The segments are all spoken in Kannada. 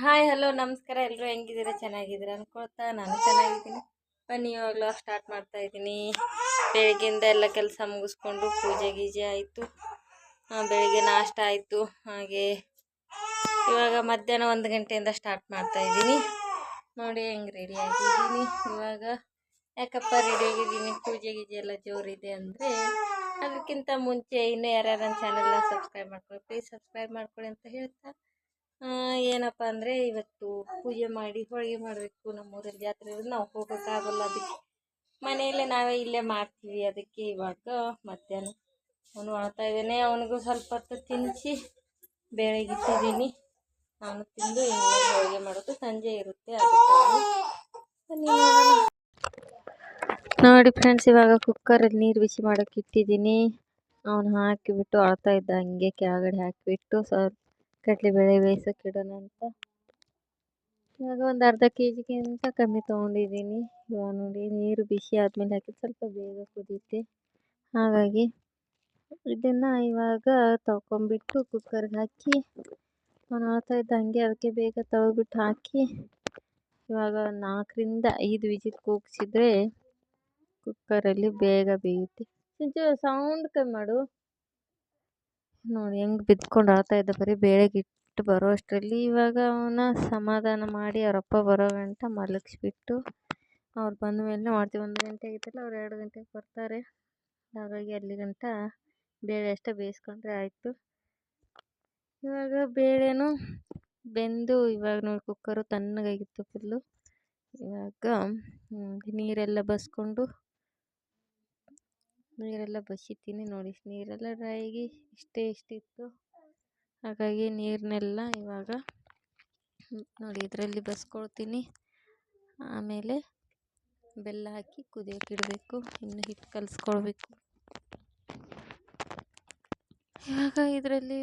ಹಾಯ್ ಹಲೋ ನಮಸ್ಕಾರ. ಎಲ್ಲರೂ ಹೆಂಗಿದ್ದೀರಾ? ಚೆನ್ನಾಗಿದ್ದೀರಾ? ಅನ್ಕೊಳ್ತಾ ನಾನು ಚೆನ್ನಾಗಿದ್ದೀನಿ. ಬನ್ನಿ ಇವಾಗಲೂ ಸ್ಟಾರ್ಟ್ ಮಾಡ್ತಾ ಇದ್ದೀನಿ. ಬೆಳಗ್ಗೆಯಿಂದ ಎಲ್ಲ ಕೆಲಸ ಮುಗಿಸ್ಕೊಂಡು ಪೂಜೆ ಗೀಜೆ ಆಯಿತು. ಬೆಳಗ್ಗೆ ನಾಷ್ಟ ಆಯಿತು. ಹಾಗೆ ಇವಾಗ ಮಧ್ಯಾಹ್ನ ಒಂದು ಗಂಟೆಯಿಂದ ಸ್ಟಾರ್ಟ್ ಮಾಡ್ತಾ ಇದ್ದೀನಿ. ನೋಡಿ, ಹೆಂಗೆ ರೆಡಿ ಆಗಿದ್ದೀನಿ. ಇವಾಗ ಯಾಕಪ್ಪ ರೆಡಿ ಆಗಿದ್ದೀನಿ? ಪೂಜೆ ಗೀಜೆ ಎಲ್ಲ ಜೋರಿದೆ ಅಂದರೆ ಅದಕ್ಕಿಂತ ಮುಂಚೆ ಇನ್ನೂ ಯಾರ್ಯಾರು ನನ್ನ ಚಾನೆಲ್ನ ಸಬ್ಸ್ಕ್ರೈಬ್ ಮಾಡ್ಕೊಳ್ಳಿ ಪ್ಲೀಸ್ ಸಬ್ಸ್ಕ್ರೈಬ್ ಮಾಡ್ಕೊಳ್ಳಿ ಅಂತ ಹೇಳ್ತಾ ಏನಪ್ಪ ಅಂದರೆ ಇವತ್ತು ಪೂಜೆ ಮಾಡಿ ಹೋಳಿಗೆ ಮಾಡಬೇಕು ನಮ್ಮೂರಲ್ಲಿ ಜಾತ್ರೆ ನಾವು ಹೋಗೋಕ್ಕಾಗಲ್ಲ ಅದಕ್ಕೆ. ಮನೆಯಲ್ಲೇ ನಾವೇ ಇಲ್ಲೇ ಮಾಡ್ತೀವಿ ಅದಕ್ಕೆ ಇವಾಗ ಮಧ್ಯಾಹ್ನ. ಅವನು ಅಳ್ತಾ ಇದ್ದಾನೆ. ಅವನಿಗೂ ಸ್ವಲ್ಪ ಹೊತ್ತು ತಿನ್ನಿಸಿ ಬೆಳಗಿಟ್ಟಿದ್ದೀನಿ ನಾನು ತಿಂದು ಇನ್ನು ಹೋಳಿಗೆ ಮಾಡೋದು. ಸಂಜೆ ಇರುತ್ತೆ ಅದಕ್ಕೆ ನೋಡಿ ಫ್ರೆಂಡ್ಸ್ ಇವಾಗ ಕುಕ್ಕರಲ್ಲಿ ನೀರು ಬಿಸಿ ಮಾಡೋಕ್ಕೆ ಇಟ್ಟಿದ್ದೀನಿ. ಅವನು ಹಾಕಿಬಿಟ್ಟು ಅಳ್ತಾ ಇದ್ದ ಹಂಗೆ ಕೆಳಗಡೆ ಹಾಕಿಬಿಟ್ಟು ಸ್ವಲ್ಪ ಕಡಲೆಬೇಳೆ ಬೇಯಿಸೋಕೆ ಇಡೋಣ ಅಂತ. ಇವಾಗ ಒಂದು ಅರ್ಧ ಕೆ ಜಿಗಿಂತ ಕಮ್ಮಿ ತೊಗೊಂಡಿದ್ದೀನಿ. ಇವಾಗ ನೋಡಿ ನೀರು ಬಿಸಿ ಆದಮೇಲೆ ಹಾಕಿ ಸ್ವಲ್ಪ ಬೇಗ ಕುದೀತೆ ಹಾಗಾಗಿ ಇದನ್ನು ಇವಾಗ ತೊಳ್ಕೊಂಬಿಟ್ಟು ಕುಕ್ಕರ್ಗೆ ಹಾಕಿ ನೋಡ್ತಾ ಇದ್ದ ಹಂಗೆ ಅದಕ್ಕೆ ಬೇಗ ತೊಳೆದ್ಬಿಟ್ಟು ಹಾಕಿ ಇವಾಗ ನಾಲ್ಕರಿಂದ ಐದು ವಿಜಿಲ್ ಕೂಗಿಸಿದ್ರೆ ಕುಕ್ಕರಲ್ಲಿ ಬೇಗ ಬೇಯುತ್ತೆ. ಸೌಂಡ್ ಕಮ್ಮಿ ಮಾಡು. ನೋಡಿ ಹೆಂಗೆ ಬಿದ್ಕೊಂಡು ಅಳ್ತಾ ಇದ್ದ ಬರೀ ಬೇಳೆಗಿಟ್ಟು ಬರೋ ಅಷ್ಟರಲ್ಲಿ. ಇವಾಗ ಅವನ ಸಮಾಧಾನ ಮಾಡಿ ಅವರಪ್ಪ ಬರೋ ಗಂಟ ಮಲಗಿಸ್ಬಿಟ್ಟು ಅವ್ರು ಬಂದ ಮೇಲೆ ಮಾಡ್ತೀವಿ. ಒಂದು ಗಂಟೆ ಆಗಿತ್ತಲ್ಲ, ಅವ್ರು ಎರಡು ಗಂಟೆಗೆ ಬರ್ತಾರೆ. ಹಾಗಾಗಿ ಅಲ್ಲಿ ಗಂಟ ಬೇಳೆ ಅಷ್ಟೇ ಬೇಯಿಸ್ಕೊಂಡ್ರೆ ಆಯಿತು. ಇವಾಗ ಬೇಳೆನೂ ಬೆಂದು, ಇವಾಗ ನೋಡಿ ಕುಕ್ಕರು ತಣ್ಣಗಾಗಿತ್ತು ಫುಲ್ಲು ಇವಾಗ ನೀರೆಲ್ಲ ಬಸ್ಕೊಂಡು ನೀರೆಲ್ಲ ಬಸಿತೀನಿ ನೋಡಿ. ನೀರೆಲ್ಲ ಡ್ರೈ ಆಗಿ ಇಷ್ಟೇ ಇಷ್ಟಿತ್ತು. ಹಾಗಾಗಿ ನೀರನ್ನೆಲ್ಲ ಇವಾಗ ನೋಡಿ ಇದರಲ್ಲಿ ಬಸ್ಕೊಳ್ತೀನಿ. ಆಮೇಲೆ ಬೆಲ್ಲ ಹಾಕಿ ಕುದಿಯೋಕೆ ಇಡಬೇಕು. ಇನ್ನು ಹಿಟ್ಟು ಕಲಿಸ್ಕೊಳ್ಬೇಕು. ಇವಾಗ ಇದರಲ್ಲಿ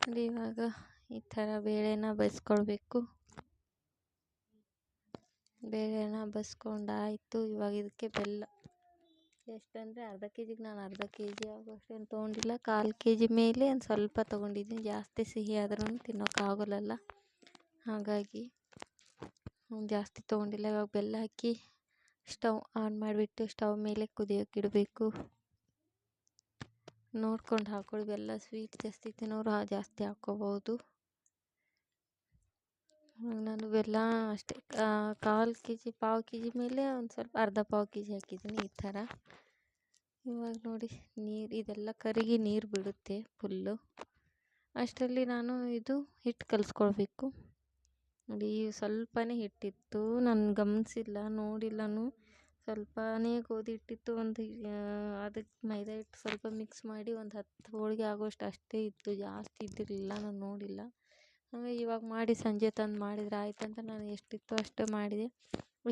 ನೋಡಿ ಇವಾಗ ಈ ಥರ ಬೇಳೆನ ಬಸ್ಕೊಳ್ಬೇಕು. ಬೇಳೆನ ಬಸ್ಕೊಂಡಾಯಿತು. ಇವಾಗ ಇದಕ್ಕೆ ಬೆಲ್ಲ ಎಷ್ಟಂದರೆ ಅರ್ಧ ಕೆ ಜಿಗೆ ನಾನು ಅರ್ಧ ಕೆ ಜಿ ಆಗೋಷ್ಟೇನು ತೊಗೊಂಡಿಲ್ಲ. ಕಾಲು ಕೆ ಜಿ ಮೇಲೆ ಒಂದು ಸ್ವಲ್ಪ ತೊಗೊಂಡಿದ್ದೀನಿ. ಜಾಸ್ತಿ ಸಿಹಿ ಆದ್ರೂ ತಿನ್ನೋಕ್ಕಾಗಲ್ಲ ಹಾಗಾಗಿ ಜಾಸ್ತಿ ತೊಗೊಂಡಿಲ್ಲ. ಇವಾಗ ಬೆಲ್ಲ ಹಾಕಿ ಸ್ಟವ್ ಆನ್ ಮಾಡಿಬಿಟ್ಟು ಸ್ಟವ್ ಮೇಲೆ ಕುದಿಯೋಕೆ ಇಡಬೇಕು. ನೋಡ್ಕೊಂಡು ಹಾಕೊಳ್ಳಿ ಬೆಲ್ಲ ಸ್ವೀಟ್ ಜಾಸ್ತಿ ತಿನ್ನೋರು ಜಾಸ್ತಿ ಹಾಕ್ಕೋಬೋದು. ನಾನು ಬೆಲ್ಲ ಅಷ್ಟೇ ಕಾಲು ಕೆ ಜಿ ಪಾವು ಕೆ ಜಿ ಮೇಲೆ ಒಂದು ಸ್ವಲ್ಪ ಅರ್ಧ ಪಾವು ಕೆ ಜಿ ಹಾಕಿದ್ದೀನಿ ಈ ಥರ. ಇವಾಗ ನೋಡಿ ನೀರು, ಇದೆಲ್ಲ ಕರಗಿ ನೀರು ಬಿಡುತ್ತೆ ಫುಲ್ಲು ಅಷ್ಟರಲ್ಲಿ ನಾನು ಇದು ಹಿಟ್ಟು ಕಲಿಸ್ಕೊಳ್ಬೇಕು. ನೋಡಿ, ಸ್ವಲ್ಪನೇ ಹಿಟ್ಟಿತ್ತು, ನಾನು ಗಮನಿಸಿಲ್ಲ, ನೋಡಿಲ್ಲನು ಸ್ವಲ್ಪನೇ ಗೋಧಿ ಹಿಟ್ಟಿತ್ತು, ಒಂದು ಅದಕ್ಕೆ ಮೈದಾ ಹಿಟ್ಟು ಸ್ವಲ್ಪ ಮಿಕ್ಸ್ ಮಾಡಿ ಒಂದು ಹತ್ತು ಹೋಳಿಗೆ ಆಗೋಷ್ಟು ಅಷ್ಟೇ ಇತ್ತು, ಜಾಸ್ತಿ ಇದ್ದಿರಲಿಲ್ಲ, ನಾನು ನೋಡಿಲ್ಲ. ಹಾಗಾಗಿ ಇವಾಗ ಮಾಡಿ ಸಂಜೆ ತಂದು ಮಾಡಿದರೆ ಆಯ್ತಂತ ನಾನು ಎಷ್ಟಿತ್ತು ಅಷ್ಟು ಮಾಡಿದೆ.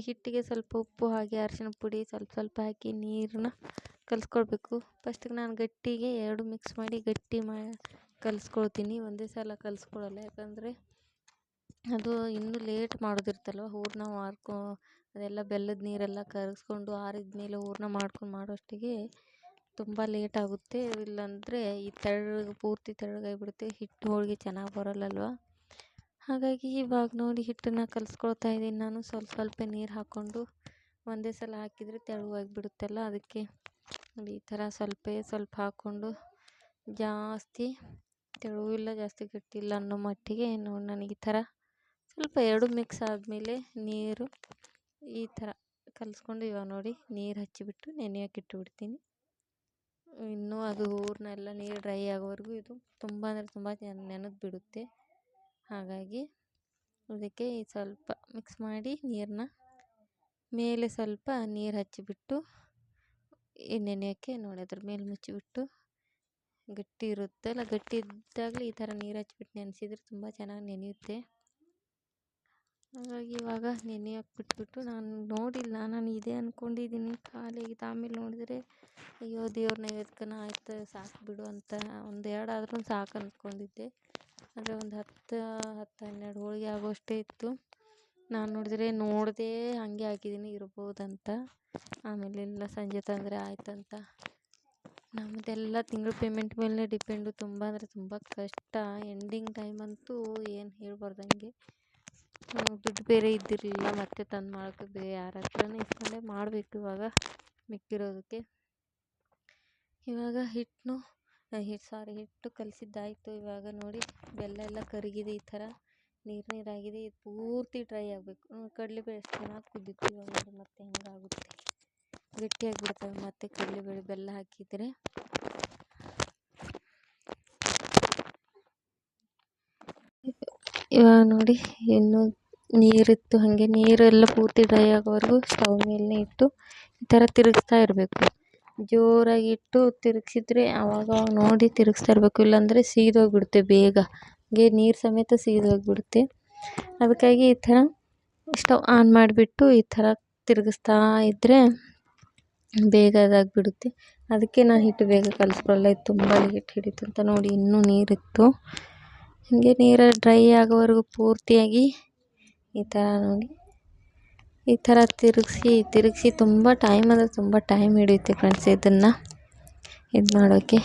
ಹಿಟ್ಟಿಗೆ ಸ್ವಲ್ಪ ಉಪ್ಪು ಹಾಗೆ ಅರ್ಶಿನ ಪುಡಿ ಸ್ವಲ್ಪ ಸ್ವಲ್ಪ ಹಾಕಿ, ನೀರನ್ನ ಕಲಸ್ಕೊಳ್ಬೇಕು. ಫಸ್ಟಿಗೆ ನಾನು ಗಟ್ಟಿಗೆ ಎರಡು ಮಿಕ್ಸ್ ಮಾಡಿ ಗಟ್ಟಿ ಮಾ, ಕಲಸ್ಕೊಳ್ತೀನಿ. ಒಂದೇ ಸಲ ಕಲಸ್ಕೊಳಲ್ಲ, ಯಾಕಂದರೆ ಅದು ಇನ್ನೂ ಲೇಟ್ ಮಾಡೋದಿರ್ತಲ್ವ, ಹೂರಣ ಮಾಡ್ಕೊ ಅದೆಲ್ಲ ಬೆಲ್ಲದ ನೀರೆಲ್ಲ ಕರಗಿಸ್ಕೊಂಡು ಆರಿದ ಮೇಲೆ ಹೂರಣ ಮಾಡ್ಕೊಂಡು ಮಾಡೋಷ್ಟಿಗೆ ತುಂಬ ಲೇಟ್ ಆಗುತ್ತೆ. ಇಲ್ಲಾಂದರೆ ಈ ತೆಳ್ಳಗೆ, ಪೂರ್ತಿ ತೆಳ್ಳಗಾಗಿಬಿಡುತ್ತೆ ಹಿಟ್ಟು ಹೋಳಿಗೆ ಚೆನ್ನಾಗಿ ಬರಲ್ಲಲ್ವ? ಹಾಗಾಗಿ ಇವಾಗ ನೋಡಿ ಹಿಟ್ಟನ್ನು ಕಲಸ್ಕೊಳ್ತಾ ಇದ್ದೀನಿ. ನಾನು ಸ್ವಲ್ಪ ಸ್ವಲ್ಪ ನೀರು ಹಾಕ್ಕೊಂಡು ಒಂದೇ ಸಲ ಹಾಕಿದರೆ ತೆಳುವಾಗಿಬಿಡುತ್ತಲ್ಲ ಅದಕ್ಕೆ ನೋಡಿ ಈ ಥರ ಸ್ವಲ್ಪ ಸ್ವಲ್ಪ ಹಾಕ್ಕೊಂಡು ಜಾಸ್ತಿ ತೆಳುವಿಲ್ಲ ಜಾಸ್ತಿ ಗಟ್ಟಿ ಇಲ್ಲ ಅನ್ನೋ ಮಟ್ಟಿಗೆ ನೋಡಿ ನನಗೆ ಈ ಥರ ಸ್ವಲ್ಪ ಎರಡು ಮಿಕ್ಸ್ ಆದಮೇಲೆ ನೀರು ಈ ಥರ ಕಲಸ್ಕೊಂಡು ಇವಾಗ ನೋಡಿ ನೀರು ಹಚ್ಚಿಬಿಟ್ಟು ನೆನೆಯೋಕೆ ಇಟ್ಟುಬಿಡ್ತೀನಿ ಇನ್ನೂ ಅದು ಊರನ್ನೆಲ್ಲ ನೀರು ಡ್ರೈ ಆಗೋವರೆಗೂ ಇದು ತುಂಬ ಅಂದರೆ ತುಂಬ ನೆನೆದು ಬಿಡುತ್ತೆ. ಹಾಗಾಗಿ ಅದಕ್ಕೆ ಸ್ವಲ್ಪ ಮಿಕ್ಸ್ ಮಾಡಿ ನೀರನ್ನ ಮೇಲೆ ಸ್ವಲ್ಪ ನೀರು ಹಚ್ಚಿಬಿಟ್ಟು ಈ ನೆನೆಯೋಕ್ಕೆ ನೋಡಿ ಅದ್ರ ಮೇಲೆ ಮುಚ್ಚಿಬಿಟ್ಟು ಗಟ್ಟಿ ಇರುತ್ತಲ್ಲ ಗಟ್ಟಿ ಇದ್ದಾಗಲೇ ಈ ಥರ ನೀರು ಹಚ್ಬಿಟ್ಟು ನೆನೆಸಿದ್ರೆ ತುಂಬ ಚೆನ್ನಾಗಿ ನೆನೆಯುತ್ತೆ. ಹಾಗಾಗಿ ಇವಾಗ ನೆನೆಯೋಕೆ ಬಿಟ್ಬಿಟ್ಟು ನಾನು ನೋಡಿಲ್ಲ, ನಾನು ಇದೆ ಅಂದ್ಕೊಂಡಿದ್ದೀನಿ ಖಾಲಿಯಾಗಿತ್ತು ಆಮೇಲೆ ನೋಡಿದರೆ, ಅಯ್ಯೋ ದೇವ್ರ ನೈವೇದ್ಯನ ಆಯ್ತು, ಸಾಕು ಬಿಡು ಅಂತ ಒಂದು ಎರಡು ಆದ್ರೂ ಸಾಕು ಅಂದ್ಕೊಂಡಿದ್ದೆ ಆದರೆ ಒಂದು ಹತ್ತು ಹತ್ತು ಹನ್ನೆರಡು ಹೋಳಿಗೆ ಆಗೋಷ್ಟೇ ಇತ್ತು. ನಾನು ನೋಡಿದರೆ ನೋಡದೇ ಹಾಗೆ ಹಾಕಿದ್ದೀನಿ ಇರ್ಬೋದಂತ. ಆಮೇಲೆ ಇಲ್ಲ, ಸಂಜೆ ತಂದರೆ ಆಯ್ತಂತ. ನಮ್ಮದೆಲ್ಲ ತಿಂಗಳ ಪೇಮೆಂಟ್ ಮೇಲೆ ಡಿಪೆಂಡು ತುಂಬ ಅಂದರೆ ತುಂಬ ಕಷ್ಟ. ಎಂಡಿಂಗ್ ಟೈಮ್ ಅಂತೂ ಏನು ಹೇಳ್ಬಾರ್ದಂಗೆ ದುಡ್ಡು ಬೇರೆ ಇದ್ದಿರಲಿಲ್ಲ, ಮತ್ತೆ ತಂದು ಮಾಡೋಕ್ಕೆ ಬೇರೆ ಯಾರ ಹತ್ರನೂ ಇಸ್ಕೊಂಡೆ ಮಾಡಬೇಕು ಇವಾಗ ಮಿಕ್ಕಿರೋದಕ್ಕೆ. ಇವಾಗ ಹಿಟ್ಟನ್ನು ಹಿಟ್ಟು ಸಾರಿ ಹಿಟ್ಟು ಕಲಸಿದ್ದಾಯಿತು ಇವಾಗ ನೋಡಿ, ಬೆಲ್ಲ ಎಲ್ಲ ಕರಗಿದೆ ಈ ಥರ. ನೀರು ನೀರಾಗಿದೆ, ಇದು ಪೂರ್ತಿ ಡ್ರೈ ಆಗಬೇಕು. ಕಡಲೆಬೇಳೆ ಎಷ್ಟು ಚೆನ್ನಾಗಿ ಕುದ್ದಿತ್ತು ಇವಾಗ ನೋಡಿ, ಮತ್ತೆ ಹೆಂಗಾಗುತ್ತೆ. ಗಟ್ಟಿಯಾಗಿಬಿಡ್ತವೆ ಮತ್ತೆ ಕಡಲೆಬೇಳೆ ಬೆಲ್ಲ ಹಾಕಿದರೆ. ಇವಾಗ ನೋಡಿ, ಇನ್ನು ನೀರಿತ್ತು, ಹಾಗೆ ನೀರೆಲ್ಲ ಪೂರ್ತಿ ಡ್ರೈ ಆಗೋವರೆಗೂ ಸ್ಟವ್ ಮೇಲೆ ಇಟ್ಟು ಈ ಥರ ತಿರುಗಿಸ್ತಾ ಇರಬೇಕು. ಜೋರಾಗಿ ಇಟ್ಟು ತಿರುಗಿಸಿದ್ರೆ ಆವಾಗ ನೋಡಿ ತಿರುಗಿಸ್ತಾ ಇರಬೇಕು, ಇಲ್ಲಾಂದರೆ ಸೀದೋಗಿಬಿಡುತ್ತೆ ಬೇಗ. ಹಾಗೆ ನೀರು ಸಮೇತ ಸೀದೋಗಿಬಿಡುತ್ತೆ. ಅದಕ್ಕಾಗಿ ಈ ಥರ ಸ್ಟವ್ ಆನ್ ಮಾಡಿಬಿಟ್ಟು ಈ ಥರ ತಿರುಗಿಸ್ತಾ ಇದ್ದರೆ ಬೇಗ ಅದಾಗಿಬಿಡುತ್ತೆ ಅದಕ್ಕೆ ನಾನು ಹಿಟ್ಟು ಬೇಗ ಕಲಿಸ್ಕೊಳ್ಳಲ್ಲ, ಇದು ತುಂಬ ಹಿಟ್ಟು ಹಿಡಿತು ಅಂತ ನೋಡಿ, ಇನ್ನೂ ನೀರಿತ್ತು. ಹಾಗೆ ನೀರು ಡ್ರೈ ಆಗೋವರೆಗೂ ಪೂರ್ತಿಯಾಗಿ ಈ ಥರ ನೋಡಿ. ಈ ಥರ ತಿರುಗಿಸಿ ತಿರುಗಿಸಿ ತುಂಬ ಟೈಮ್ ಅಂದರೆ ತುಂಬ ಟೈಮ್ ಹಿಡಿಯುತ್ತೆ ಫ್ರೆಂಡ್ಸ್ ಇದನ್ನು. ಇದು ಮಾಡೋಕ್ಕೆ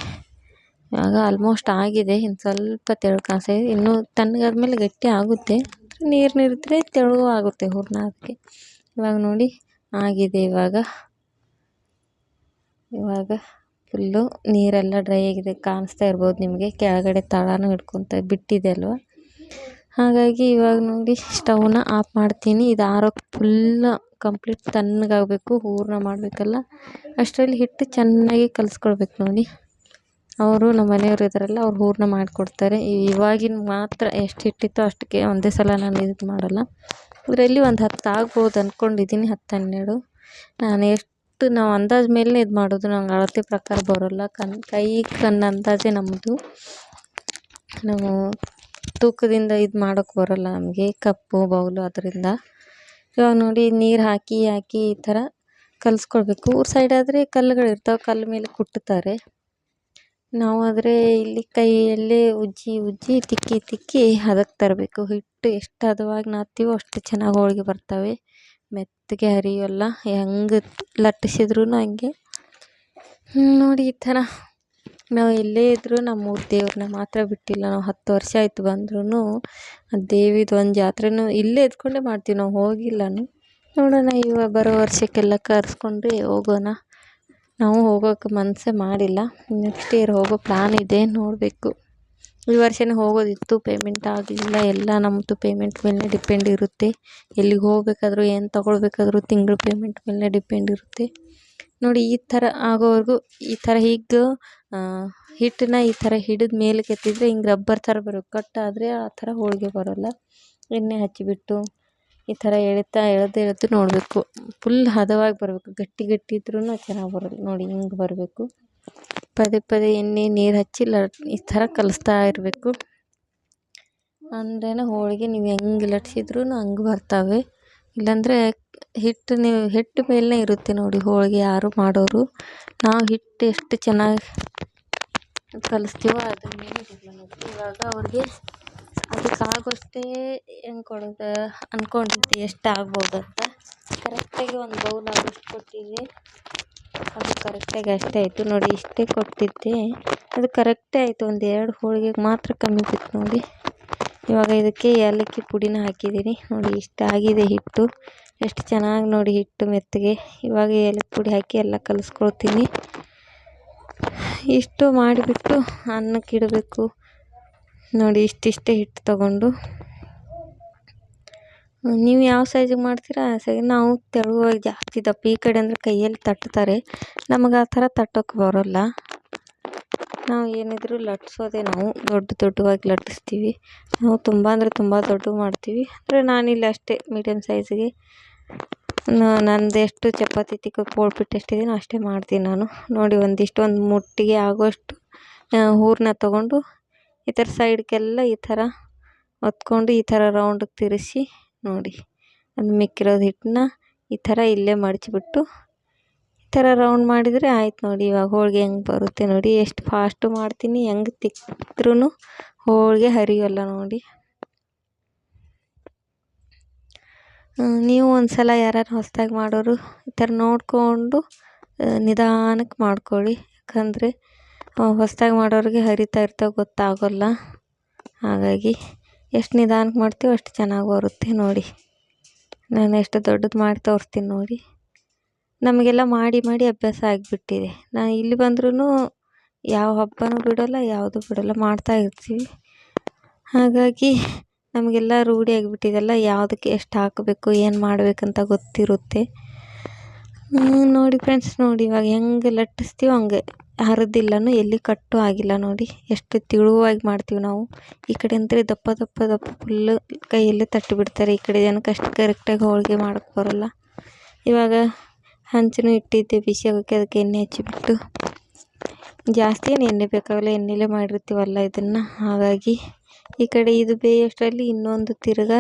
ಇವಾಗ ಆಲ್ಮೋಸ್ಟ್ ಆಗಿದೆ. ಇನ್ನು ಸ್ವಲ್ಪ ತೆಳು ಇದೆ. ಇನ್ನೂ ತಣ್ಣಗಾದ್ಮೇಲೆ ಗಟ್ಟಿ ಆಗುತ್ತೆ. ನೀರು ನೀರಿದ್ರೆ ತೆಳು ಆಗುತ್ತೆ ಹೂರಣ ಅದಕ್ಕೆ ಇವಾಗ ನೋಡಿ, ಆಗಿದೆ ಇವಾಗ. ಇವಾಗ ಫುಲ್ಲು ನೀರೆಲ್ಲ ಡ್ರೈ ಆಗಿದೆ, ಕಾಣಿಸ್ತಾ ಇರ್ಬೋದು ನಿಮಗೆ. ಕೆಳಗಡೆ ತಳನೂ ಹಿಡ್ಕೊತ ಬಿಟ್ಟಿದೆ ಅಲ್ವ? ಹಾಗಾಗಿ ಇವಾಗ ನೋಡಿ, ಸ್ಟವ್ನ ಆಫ್ ಮಾಡ್ತೀನಿ. ಇದು ಆರೋಕ್ಕೆ ಫುಲ್ಲ ಕಂಪ್ಲೀಟ್ ತಣ್ಣಗಾಗಬೇಕು, ಹೂರಣ ಮಾಡಬೇಕಲ್ಲ. ಅಷ್ಟರಲ್ಲಿ ಹಿಟ್ಟು ಚೆನ್ನಾಗಿ ಕಲಿಸ್ಕೊಳ್ಬೇಕು ನೋಡಿ. ಅವರು ನಮ್ಮ ಮನೆಯವರು ಇದ್ದಾರಲ್ಲ ಅವ್ರು ಹೂರಣ ಮಾಡಿಕೊಡ್ತಾರೆ. ಇವಾಗಿನ ಮಾತ್ರ ಎಷ್ಟು ಹಿಟ್ಟಿತ್ತೋ ಅಷ್ಟಕ್ಕೆ ಒಂದೇ ಸಲ ನಾನು ಇದು ಮಾಡಲ್ಲ. ಇದರಲ್ಲಿ ಒಂದು ಹತ್ತು ಆಗ್ಬೋದು ಅಂದ್ಕೊಂಡಿದ್ದೀನಿ ಹತ್ತು ಹನ್ನೆರಡು. ನಾನು ಎಷ್ಟು ನಾವು ಅಂದಾಜು ಮೇಲೆ ಇದು ಮಾಡೋದು, ನಂಗೆ ಅಳತೆ ಪ್ರಕಾರ ಬರೋಲ್ಲ. ಕಣ್, ಕೈ, ಕಣ್ಣು ಅಂದಾಜೇ ನಮ್ಮದು ನಾವು ತೂಕದಿಂದ ಇದು ಮಾಡೋಕ್ಕೆ ಬರೋಲ್ಲ ನಮಗೆ, ಕಪ್ಪು, ಬೌಲು ಅದರಿಂದ. ಇವಾಗ ನೋಡಿ ನೀರು ಹಾಕಿ ಹಾಕಿ ಈ ಥರ ಕಲಿಸ್ಕೊಳ್ಬೇಕು. ಊರ ಸೈಡ್ ಆದರೆ ಕಲ್ಲುಗಳಿರ್ತಾವೆ ಕಲ್ಲು ಮೇಲೆ ಕುಟ್ಟುತ್ತಾರೆ ನಾವು ಆದರೆ ಇಲ್ಲಿ ಕೈಯಲ್ಲೇ ಉಜ್ಜಿ ಉಜ್ಜಿ ತಿಕ್ಕಿ ತಿಕ್ಕಿ ಹದಕ್ಕೆ ತರಬೇಕು. ಹಿಟ್ಟು ಎಷ್ಟು ಹದವಾಗಿ ನಾದ್ತೀವೋ ಅಷ್ಟು ಚೆನ್ನಾಗಿ ಹೋಳಿಗೆ ಬರ್ತವೆ. ಮೆತ್ತಗೆ ಹರಿಯೋಲ್ಲ ಹೆಂಗೆ ಲಟ್ಟಿಸಿದ್ರೂ ಹಂಗೆ. ನೋಡಿ ಈ ಥರ. ನಾವು ಎಲ್ಲೇ ಇದ್ದರೂ ಊರು ದೇವ್ರನ್ನ ಮಾತ್ರ ಬಿಟ್ಟಿಲ್ಲ. ನಾವು ಹತ್ತು ವರ್ಷ ಆಯಿತು ಬಂದ್ರೂ ಆ ದೇವಿದು ಒಂದು ಜಾತ್ರೆನೂ ಇಲ್ಲೇ ಇದ್ಕೊಂಡೇ ಮಾಡ್ತೀವಿ. ನಾವು ಹೋಗಿಲ್ಲನು. ನೋಡೋಣ ಇವಾಗ ಬರೋ ವರ್ಷಕ್ಕೆಲ್ಲ ಕರೆಸ್ಕೊಂಡ್ರೆ ಹೋಗೋಣ. ನಾವು ಹೋಗೋಕೆ ಮನಸ್ಸೇ ಮಾಡಿಲ್ಲ. ನೆಕ್ಸ್ಟ್ ಇಯರ್ ಹೋಗೋ ಪ್ಲ್ಯಾನ್ ಇದೆ, ನೋಡಬೇಕು. ಈ ವರ್ಷನೇ ಹೋಗೋದಿತ್ತು ಪೇಮೆಂಟ್ ಆಗಲಿಲ್ಲ, ಎಲ್ಲ ನಮ್ಮದು ಪೇಮೆಂಟ್ ಮೇಲೆ ಡಿಪೆಂಡ್ ಇರುತ್ತೆ. ಎಲ್ಲಿಗೆ ಹೋಗ್ಬೇಕಾದ್ರೂ, ಏನು ತೊಗೊಳ್ಬೇಕಾದ್ರೂ ತಿಂಗಳ ಪೇಮೆಂಟ್ ಮೇಲೆ ಡಿಪೆಂಡ್ ಇರುತ್ತೆ. ನೋಡಿ, ಈ ಥರ ಆಗೋವರೆಗೂ ಈ ಥರ ಹೀಗೆ ಹಿಟ್ಟನ್ನ ಈ ಥರ ಹಿಡಿದ ಮೇಲೆ ಕೆತ್ತಿದ್ರೆ ಹಿಂಗೆ ರಬ್ಬರ್ ಥರ ಬರಬೇಕು ಕಟ್ಟಾದರೆ ಆ ಥರ ಹೋಳಿಗೆ ಬರೋಲ್ಲ. ಎಣ್ಣೆ ಹಚ್ಚಿಬಿಟ್ಟು ಈ ಥರ ಎಳಿತಾ ಎಳೆದು ಎಳೆದು ನೋಡಬೇಕು. ಫುಲ್ ಹದವಾಗಿ ಬರಬೇಕು. ಗಟ್ಟಿ ಗಟ್ಟಿ ಇದ್ರೂ ಚೆನ್ನಾಗಿ ಬರೋಲ್ಲ. ನೋಡಿ, ಹಿಂಗೆ ಬರಬೇಕು. ಪದೇ ಪದೇ ಎಣ್ಣೆ, ನೀರು ಹಚ್ಚಿ ಲಟ್ ಈ ಥರ ಕಲಿಸ್ತಾ ಇರಬೇಕು. ಅಂದ್ರೇ ಹೋಳಿಗೆ ನೀವು ಹೆಂಗೆ ಲಟ್ಸಿದ್ರೂ ಹಂಗೆ ಬರ್ತಾವೆ. ಇಲ್ಲಾಂದರೆ ಹಿಟ್ಟು ನೀವು, ಹಿಟ್ಟು ಮೇಲೇ ಇರುತ್ತೆ ನೋಡಿ ಹೋಳಿಗೆ ಯಾರು ಮಾಡೋರು. ನಾವು ಹಿಟ್ಟು ಎಷ್ಟು ಚೆನ್ನಾಗಿ ಕಲಿಸ್ತೀವೋ ಅದ್ರ ಮೇಲೆ ಇವಾಗ ಅವ್ರಿಗೆ ಅದಕ್ಕೆ ಆಗೋಷ್ಟೇ ಹೆಂಗೆ ಕೊಡೋದು ಅಂದ್ಕೊಂಡಿದ್ದೆ ಎಷ್ಟು ಆಗ್ಬೋದು ಅಂತ ಕರೆಕ್ಟಾಗಿ ಒಂದು ಬೌಲ್ ಆಗೋಷ್ಟು ಕೊಟ್ಟಿದ್ದೆ ಅದು ಕರೆಕ್ಟಾಗಿ ಅಷ್ಟೇ ಆಯಿತು ನೋಡಿ, ಇಷ್ಟೇ ಕೊಟ್ಟಿದ್ದೆ ಅದು ಕರೆಕ್ಟೇ ಆಯಿತು, ಒಂದು ಎರಡು ಹೋಳಿಗೆಗೆ ಮಾತ್ರ ಕಮ್ಮಿ ಬಿತ್ತು ನೋಡಿ. ಇವಾಗ ಇದಕ್ಕೆ ಏಲಕ್ಕಿ ಪುಡಿನ ಹಾಕಿದ್ದೀನಿ ನೋಡಿ, ಇಷ್ಟ ಆಗಿದೆ ಹಿಟ್ಟು. ಎಷ್ಟು ಚೆನ್ನಾಗಿ ನೋಡಿ ಹಿಟ್ಟು ಮೆತ್ತಗೆ. ಇವಾಗ ಏಲಕ್ಕಿ ಪುಡಿ ಹಾಕಿ ಎಲ್ಲ ಕಲಿಸ್ಕೊಳ್ತೀನಿ. ಇಷ್ಟು ಮಾಡಿಬಿಟ್ಟು ಅನ್ನಕ್ಕೆ ಇಡಬೇಕು. ನೋಡಿ, ಇಷ್ಟಿಷ್ಟೇ ಹಿಟ್ಟು ತಗೊಂಡು. ನೀವು ಯಾವ ಸೈಜಿಗೆ ಮಾಡ್ತೀರಾ? ಆ ಸೈಜ್ ನಾವು ತೆಳುವಾಗಿ ಜಾಸ್ತಿ ದಪ್ಪ ಈ ಕಡೆ ಅಂದರೆ ಕೈಯಲ್ಲಿ ತಟ್ತಾರೆ. ನಮಗೆ ಆ ಥರ ತಟ್ಟೋಕೆ ಬರೋಲ್ಲ. ನಾವು ಏನಿದ್ರು ಲಟ್ಸೋದೇ ನಾವು. ದೊಡ್ಡ ದೊಡ್ಡವಾಗಿ ಲಟ್ಟಿಸ್ತೀವಿ ನಾವು ತುಂಬ ಅಂದರೆ ತುಂಬ ದೊಡ್ಡ ಮಾಡ್ತೀವಿ. ಅಂದರೆ ನಾನಿಲ್ಲಿ ಅಷ್ಟೇ ಮೀಡಿಯಮ್ ಸೈಜಿಗೆ ನಂದು ಎಷ್ಟು ಚಪಾತಿ ತಿಕ್ಕೋ ಪೋಳ್ಪಿಟ್ಟು ಎಷ್ಟಿದೀನೋ ಅಷ್ಟೇ ಮಾಡ್ತೀನಿ ನಾನು. ನೋಡಿ ಒಂದಿಷ್ಟು ಒಂದು ಮುಟ್ಟಿಗೆ ಆಗೋಷ್ಟು ಹೂರನ್ನ ತೊಗೊಂಡು, ಈ ಥರ ಸೈಡ್ಗೆಲ್ಲ ಈ ಥರ ಹೊತ್ಕೊಂಡು ಈ ಥರ ರೌಂಡಿಗೆ ತಿರುಗಿಸಿ ನೋಡಿ. ಅದು ಮಿಕ್ಕಿರೋದು ಹಿಟ್ಟನ್ನ ಈ ಥರ ಇಲ್ಲೇ ಮಡಚಿಬಿಟ್ಟು ಈ ಥರ ರೌಂಡ್ ಮಾಡಿದರೆ ಆಯ್ತು ನೋಡಿ. ಇವಾಗ ಹೋಳಿಗೆ ಹೆಂಗೆ ಬರುತ್ತೆ ನೋಡಿ. ಎಷ್ಟು ಫಾಸ್ಟು ಮಾಡ್ತೀನಿ, ಹೆಂಗೆ ತಿಕ್ಕಿದ್ರೂ ಹೋಳಿಗೆ ಹರಿಯೋಲ್ಲ ನೋಡಿ. ನೀವು ಒಂದು ಸಲ ಯಾರು ಹೊಸ್ದಾಗಿ ಮಾಡೋರು ಈ ಥರ ನೋಡಿಕೊಂಡು ನಿಧಾನಕ್ಕೆ ಮಾಡ್ಕೊಳ್ಳಿ. ಯಾಕಂದರೆ ಹೊಸ್ದಾಗಿ ಮಾಡೋರಿಗೆ ಹರಿತಾ ಇರ್ತಾವೆ, ಗೊತ್ತಾಗೋಲ್ಲ. ಹಾಗಾಗಿ ಎಷ್ಟು ನಿಧಾನಕ್ಕೆ ಮಾಡ್ತೀವೋ ಅಷ್ಟು ಚೆನ್ನಾಗಿ ಬರುತ್ತೆ ನೋಡಿ. ನಾನು ಎಷ್ಟು ದೊಡ್ಡದು ಮಾಡಿ ತೋರಿಸ್ತೀನಿ ನೋಡಿ. ನಮಗೆಲ್ಲ ಮಾಡಿ ಮಾಡಿ ಅಭ್ಯಾಸ ಆಗಿಬಿಟ್ಟಿದೆ. ನಾನು ಇಲ್ಲಿ ಬಂದ್ರೂ ಯಾವ ಹಬ್ಬನೂ ಬಿಡೋಲ್ಲ, ಯಾವುದೂ ಬಿಡೋಲ್ಲ, ಮಾಡ್ತಾ ಇರ್ತೀವಿ. ಹಾಗಾಗಿ ನಮಗೆಲ್ಲ ರೂಢಿ ಆಗಿಬಿಟ್ಟಿದೆಲ್ಲ ಯಾವುದಕ್ಕೆ ಎಷ್ಟು ಹಾಕಬೇಕು, ಏನು ಮಾಡಬೇಕಂತ ಗೊತ್ತಿರುತ್ತೆ. ನೋಡಿ ಫ್ರೆಂಡ್ಸ್ ನೋಡಿ ಇವಾಗ ಹೆಂಗೆ ಲಟ್ಟಿಸ್ತೀವೋ ಹಂಗೆ. ಹರಿದಿಲ್ಲನೂ ಎಲ್ಲಿ ಕಟ್ಟು ಆಗಿಲ್ಲ ನೋಡಿ. ಎಷ್ಟು ತಿಳುವಾಗಿ ಮಾಡ್ತೀವಿ ನಾವು. ಈ ಕಡೆ ದಪ್ಪ ದಪ್ಪ ದಪ್ಪ ಫುಲ್ಲು ಕೈಯಲ್ಲಿ ತಟ್ಟಿ ಬಿಡ್ತಾರೆ ಈ ಕಡೆ ಜನಕ್ಕೆ ಅಷ್ಟು ಕರೆಕ್ಟಾಗಿ ಹೋಳಿಗೆ ಮಾಡೋಕ್ಕೆ ಬರೋಲ್ಲ. ಇವಾಗ ಹಂಚನ್ನು ಇಟ್ಟಿದ್ದೆ ಬಿಸಿ ಆಗೋಕ್ಕೆ ಅದಕ್ಕೆ ಎಣ್ಣೆ ಹಚ್ಚಿಬಿಟ್ಟು. ಜಾಸ್ತಿ ಏನು ಎಣ್ಣೆ ಬೇಕಾಗಲ್ಲ. ಎಣ್ಣೆಲೇ ಮಾಡಿರ್ತೀವಲ್ಲ ಇದನ್ನು. ಹಾಗಾಗಿ ಈ ಕಡೆ ಇದು ಬೇಯೋಷ್ಟರಲ್ಲಿ ಇನ್ನೊಂದು ತಿರ್ಗ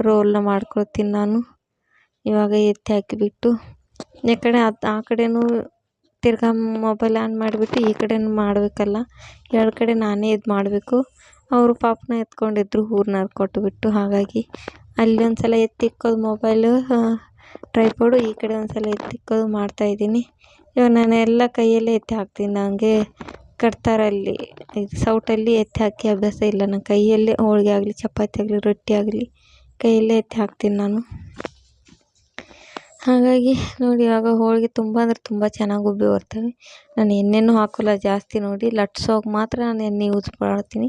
ರೋಲ್ನ ಮಾಡ್ಕೊಳ್ತೀನಿ ನಾನು. ಇವಾಗ ಎತ್ತಿ ಹಾಕಿಬಿಟ್ಟು. ಈ ಕಡೆ ಆ ಕಡೆನೂ ತಿರ್ಗಾ ಮೊಬೈಲ್ ಆನ್ ಮಾಡಿಬಿಟ್ಟು ಈ ಕಡೆನೂ ಮಾಡಬೇಕಲ್ಲ. ಎರಡು ಕಡೆ ನಾನೇ ಇದು ಮಾಡಬೇಕು. ಅವರು ಪಾಪನ ಎತ್ಕೊಂಡಿದ್ರು ಹೂರ್ನವ್ರು ಕೊಟ್ಟುಬಿಟ್ಟು ಹಾಗಾಗಿ ಅಲ್ಲಿ ಒಂದು ಸಲ ಎತ್ತಿಕ್ಕೋದು ಮೊಬೈಲು ಟ್ರೈಪೋಡು ಈ ಕಡೆ ಒಂದು ಸಲ ಎತ್ತಿಕ್ಕೋದು ಮಾಡ್ತಾಯಿದ್ದೀನಿ ಇವಾಗ ನಾನು ಎಲ್ಲ ಕೈಯಲ್ಲೇ ಎತ್ತಿ ಹಾಕ್ತೀನಿ. ನನಗೆ ಕಟ್ತಾರಲ್ಲಿ ಇದು ಸೌಟಲ್ಲಿ ಎತ್ತಿ ಹಾಕಿ ಅಭ್ಯಾಸ ಇಲ್ಲ. ನನ್ನ ಕೈಯಲ್ಲೇ ಹೋಳಿಗೆ ಆಗಲಿ, ಚಪಾತಿ ಆಗಲಿ, ರೊಟ್ಟಿ ಆಗಲಿ ಕೈಯಲ್ಲೇ ಎತ್ತಿ ಹಾಕ್ತೀನಿ ನಾನು. ಹಾಗಾಗಿ ನೋಡಿ ಇವಾಗ ಹೋಳಿಗೆ ತುಂಬ ಅಂದರೆ ತುಂಬ ಚೆನ್ನಾಗಿ ಉಬ್ಬಿ ಬರ್ತವೆ. ನಾನು ಎಣ್ಣೆನೂ ಹಾಕೋಲ್ಲ, ಜಾಸ್ತಿ ನೋಡಿ. ಲಟ್ಸೋಕೆ ಮಾತ್ರ ನಾನು ಎಣ್ಣೆ ಯೂಸ್ ಮಾಡ್ತೀನಿ.